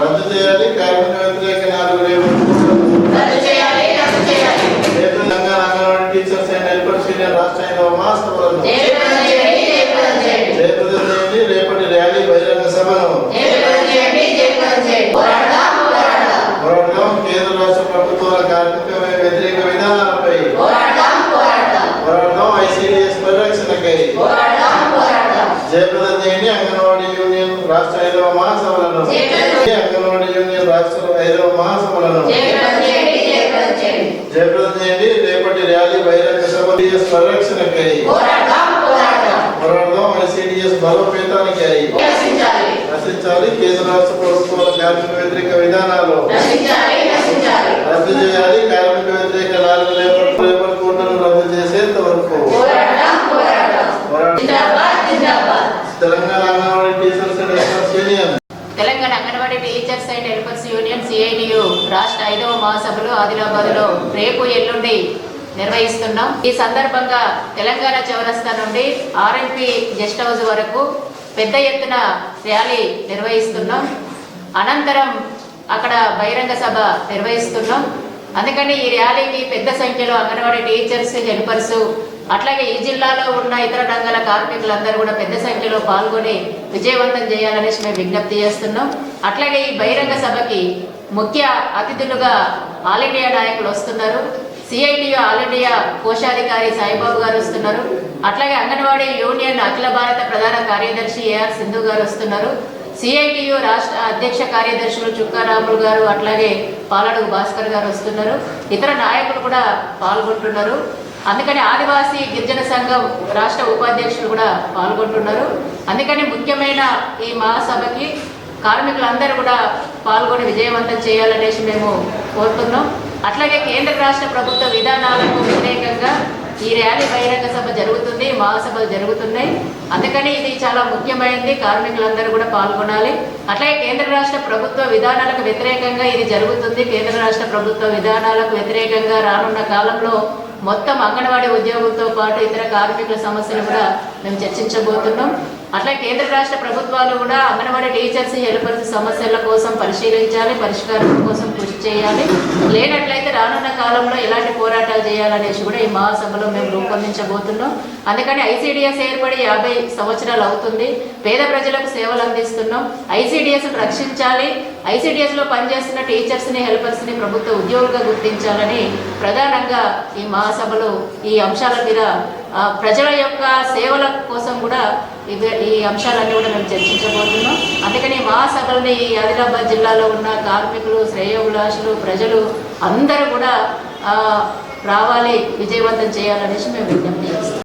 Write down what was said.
రద్దు చేయాలి కార్మిక వ్యతిరేక నాలుగు రేపు Telangana Anganwadi teachers and helpers union రాష్ట్ర ఐదవ మహాసభలను రేపటి ర్యాలీ బహిరంగ సభను పోరాడదాం. కేంద్ర రాష్ట్ర ప్రభుత్వాల కార్మిక వ్యతిరేక విధానాలపై పోరాడదాం ఐసీడీఎస్ పరిరక్షణకై జయప్రదం చేయండి. అంగన్వాడీ యూనియన్ రాష్ట్ర ఐదవ మహాసభలను. అంగన్వాడీ యూనియన్ రాష్ట్ర ఐదవ మహాసభలను. జయప్రదం చేయండి రేపటి ర్యాలీ బహిరంగ సభ పరిరక్షణకై. పోరాడదాం బలోపేతానికై. రచించాలి కేంద్ర రాష్ట్ర ప్రభుత్వాల కార్మిక వ్యతిరేక విధానాలు. రద్దు చేయాలి కార్మిక వ్యతిరేక నాలుగు లేబర్ లేబర్ కోడ్లను రద్దు చేసేంత వరకు పోరాడదాం Telangana teachers and helpers union. Telangana Anganwadi teachers and helpers union CITU రాష్ట్ర ఐదవ మహాసభలు ఆదిలాబాద్లో రేపు ఎల్లుండి నిర్వహిస్తున్నాం. ఈ సందర్భంగా తెలంగాణ చౌరస్తా నుండి ఆర్ఎంపి గెస్ట్ హౌస్ వరకు పెద్ద ఎత్తున ర్యాలీ నిర్వహిస్తున్నాం. అనంతరం అక్కడ బహిరంగ సభ నిర్వహిస్తున్నాం. అందుకని ఈ ర్యాలీకి పెద్ద సంఖ్యలో అంగన్వాడీ టీచర్స్ హెల్పర్స్ అట్లాగే ఈ జిల్లాలో ఉన్న ఇతర రంగాల కార్మికులందరూ కూడా పెద్ద సంఖ్యలో పాల్గొని విజయవంతం చేయాలనేసి మేము విజ్ఞప్తి చేస్తున్నాం. అట్లాగే ఈ బహిరంగ సభకి ముఖ్య అతిథులుగా ఆల్ ఇండియా నాయకులు వస్తున్నారు. సిఐటియు ఆల్ ఇండియా కోశాధికారి సాయిబాబు గారు వస్తున్నారు. అట్లాగే అంగన్వాడీ యూనియన్ అఖిల భారత ప్రధాన కార్యదర్శి ఏఆర్ సింధు గారు వస్తున్నారు. సిఐటియు రాష్ట్ర అధ్యక్ష కార్యదర్శులు చుక్కారాములు గారు అట్లాగే పాలడుగు భాస్కర్ గారు వస్తున్నారు. ఇతర నాయకులు కూడా పాల్గొంటున్నారు. అందుకని ఆదివాసీ గిరిజన సంఘం రాష్ట్ర ఉపాధ్యక్షులు కూడా పాల్గొంటున్నారు. అందుకని ముఖ్యమైన ఈ మహాసభకి కార్మికులందరూ కూడా పాల్గొని విజయవంతం చేయాలనేసి మేము కోరుతున్నాం. అట్లాగే కేంద్ర రాష్ట్ర ప్రభుత్వ విధానాలకు వ్యతిరేకంగా ఈ ర్యాలీ బహిరంగ సభ జరుగుతుంది మహాసభలు జరుగుతున్నాయి. అందుకని ఇది చాలా ముఖ్యమైనది కార్మికులందరూ కూడా పాల్గొనాలి. అట్లాగే కేంద్ర రాష్ట్ర ప్రభుత్వ విధానాలకు వ్యతిరేకంగా ఇది జరుగుతుంది. కేంద్ర రాష్ట్ర ప్రభుత్వ విధానాలకు వ్యతిరేకంగా రానున్న కాలంలో మొత్తం అంగన్వాడీ ఉద్యోగులతో పాటు ఇతర కార్మికుల సమస్యలు కూడా మేము చర్చించబోతున్నాం. అట్లా కేంద్ర రాష్ట్ర ప్రభుత్వాలు కూడా అంగన్వాడీ టీచర్స్ హెల్పర్స్ సమస్యల కోసం పరిశీలించాలి పరిష్కారం కోసం కృషి చేయాలి. లేనట్లయితే రానున్న కాలంలో ఎలాంటి పోరాటాలు చేయాలనేసి కూడా ఈ మహాసభలో మేము రూపొందించబోతున్నాం. అందుకని ఐసీడీఎస్ ఏర్పడి యాభై సంవత్సరాలు అవుతుంది. పేద ప్రజలకు సేవలు అందిస్తున్నాం. ఐసీడిఎస్ రక్షించాలి. ఐసీడిఎస్లో పనిచేస్తున్న టీచర్స్ని హెల్పర్స్ని ప్రభుత్వ ఉద్యోగులుగా గుర్తించాలని ప్రధానంగా ఈ మహాసభలో ఈ అంశాల మీద ప్రజల యొక్క సేవల కోసం కూడా ఇవి ఈ అంశాలన్నీ కూడా మేము చర్చించబోతున్నాం. అందుకని మా సభలని ఈ ఆదిలాబాద్ జిల్లాలో ఉన్న కార్మికులు శ్రేయోభిలాషులు ప్రజలు అందరూ కూడా రావాలి విజయవంతం చేయాలనేసి మేము విజ్ఞప్తి చేస్తాం